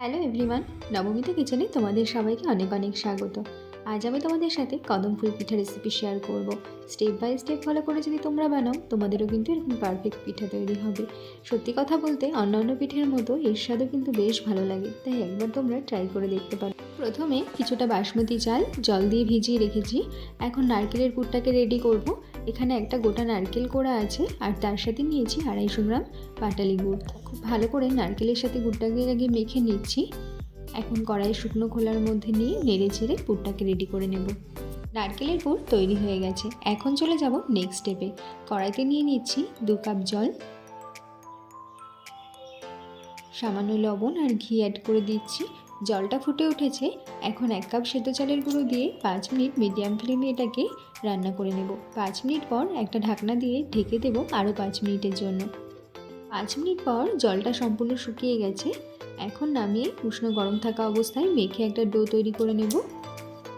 Hello everyone Nabamita কিচেনে তোমাদের সবাইকে অনেক অনেক স্বাগত। আজ আমি তোমাদের সাথে কদম ফুল পিঠা রেসিপি শেয়ার করব। স্টেপ বাই স্টেপ ফলো করে যদি তোমরা বানাও, তোমাদেরও কিন্তু এরকম পারফেক্ট পিঠা তৈরি হবে। সত্যি কথা বলতে, অন্যান্য পিঠের মতো এর স্বাদও কিন্তু বেশ ভালো লাগে, তাই একবার তোমরা ট্রাই করে দেখতে পারো। প্রথমে কিছুটা বাসমতি চাল, জল দিয়ে ভিজিয়ে রেখেছি। এখন নারকেলের পুরটাকে রেডি করব। এখানে একটা গোটা নারকেল কোড়া আছে, আর তার সাথে নিয়েছি আড়াইশো গ্রাম পাটালি গুড়। খুব ভালো করে নারকেলের সাথে গুড়টাকে আগে মেখে নিচ্ছি। এখন কড়াই শুকনো খোলার মধ্যে নিয়ে নেড়ে চেড়ে পুরটাকে রেডি করে নেব। নারকেলের পুর তৈরি হয়ে গেছে। এখন চলে যাব নেক্সট স্টেপে কড়াইতে নিয়ে নিচ্ছি দু কাপ জল। সামান্য লবণ আর ঘি অ্যাড করে দিচ্ছি। জলটা ফুটে উঠেছে, এখন এক কাপ সেদ্ধ চালের গুঁড়ো দিয়ে পাঁচ মিনিট মিডিয়াম ফ্লেমে এটাকে রান্না করে নেব। পাঁচ মিনিট পর একটা ঢাকনা দিয়ে ঢেকে দেবো আরও পাঁচ মিনিটের জন্য। পাঁচ মিনিট পর জলটা সম্পূর্ণ শুকিয়ে গেছে, এখন নামিয়ে উষ্ণ গরম থাকা অবস্থায় মেখে একটা ডো তৈরি করে নেব।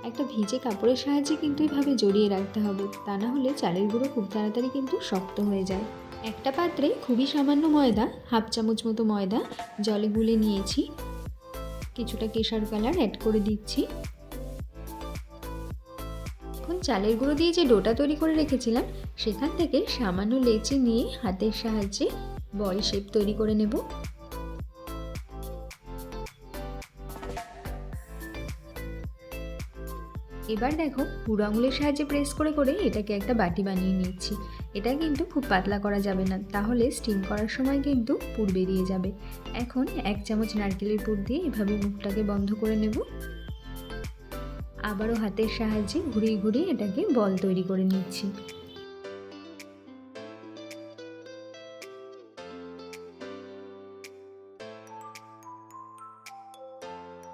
একটা ভিজে কাপড়ের সাহায্যে কিন্তু এভাবে জড়িয়ে রাখতে হবে, তা না হলে চালের গুঁড়ো খুব তাড়াতাড়ি কিন্তু শক্ত হয়ে যায়। একটা পাত্রে খুবই সামান্য ময়দা, হাফ চামচ মতো ময়দা, জলে গুলে নিয়েছি। কিছুটা কেশার কালার অ্যাড করে দিচ্ছি। এখন চালের গুঁড়ো দিয়ে যে ডোটা তৈরি করে রেখেছিলাম, সেখান থেকে সামান্য লেচি নিয়ে হাতের সাহায্যে বল শেপ তৈরি করে নেব। এবার দেখো বুড়ো আঙুলের সাহায্যে প্রেস করে করে এটাকে একটা বাটি বানিয়ে নিচ্ছি এটা কিন্তু খুব পাতলা করা যাবে না। তাহলে স্টিম করার সময় কিন্তু পুর বেরিয়ে যাবে। এখন এক চামচ নারকেলের পুর দিয়ে এভাবে মুখটাকে বন্ধ করে নেব। আবারও হাতের সাহায্যে ঘুরিয়ে ঘুরিয়ে এটাকে বল তৈরি করে নিচ্ছি।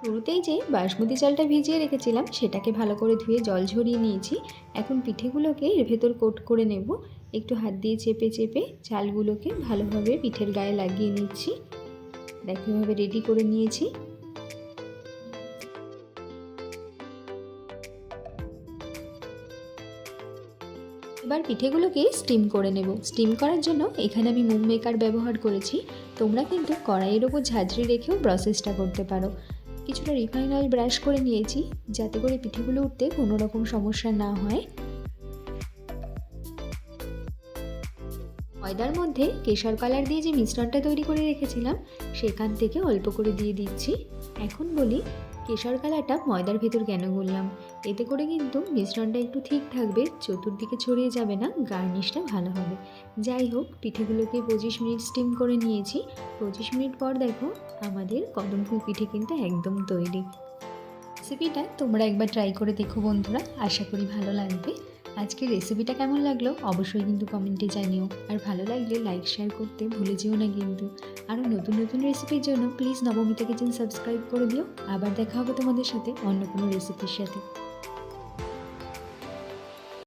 শুরুতেই যে বাসমতি চালটা ভিজিয়ে রেখেছিলাম, সেটাকে ভালো করে ধুয়ে জল ঝরিয়ে নিয়েছি। এখন পিঠেগুলোকে এর ভেতর কোট করে নেব। একটু হাত দিয়ে চেপে চেপে চালগুলোকে ভালোভাবে পিঠের গায়ে লাগিয়ে নিচ্ছি। দেখো এভাবে রেডি করে নিয়েছি। এবার পিঠেগুলোকে স্টিম করে নেব। স্টিম করার জন্য এখানে আমি মুগ মেকার ব্যবহার করেছি। তোমরা কিন্তু কড়াইয়ের ওপর ঝাঁঝরি রেখেও প্রসেসটা করতে পারো। কিছুটা রিফাইন অয়েল ব্রাশ করে নিয়েছি, যাতে করে পিঠেগুলো উঠতে কোনো রকম সমস্যা না হয়। ময়দার মধ্যে কেশর কালার দিয়ে যে মিশ্রণটা তৈরি করে রেখেছিলাম, সেখান থেকে অল্প করে দিয়ে দিচ্ছি। এখন বলি, কেশর কালারটা ময়দার ভেতর কেন গুললাম এতে করে কিন্তু মিশ্রণটা একটু ঠিক থাকবে, চতুর্দিকে ছড়িয়ে যাবে না, গার্নিশটা ভালো হবে। যাই হোক, পিঠেগুলোকে পঁচিশ মিনিট স্টিম করে নিয়েছি। পঁচিশ মিনিট পর দেখো, আমাদের কদম ফুল পিঠে কিন্তু একদম তৈরি। রেসিপিটা তোমরা একবার ট্রাই করে দেখো বন্ধুরা, আশা করি ভালো লাগবে। আজকের রেসিপিটা কেমন লাগল? অবশ্যই কিন্তু কমেন্টে জানিও। আর ভালো লাগলে লাইক শেয়ার করতে ভুলে যেও না কিন্তু। আরও নতুন নতুন রেসিপির জন্য প্লিজ নবমিতা কিচেন সাবস্ক্রাইব করে দিও। আবার দেখা হবে তোমাদের সাথে অন্য কোনো রেসিপির সাথে।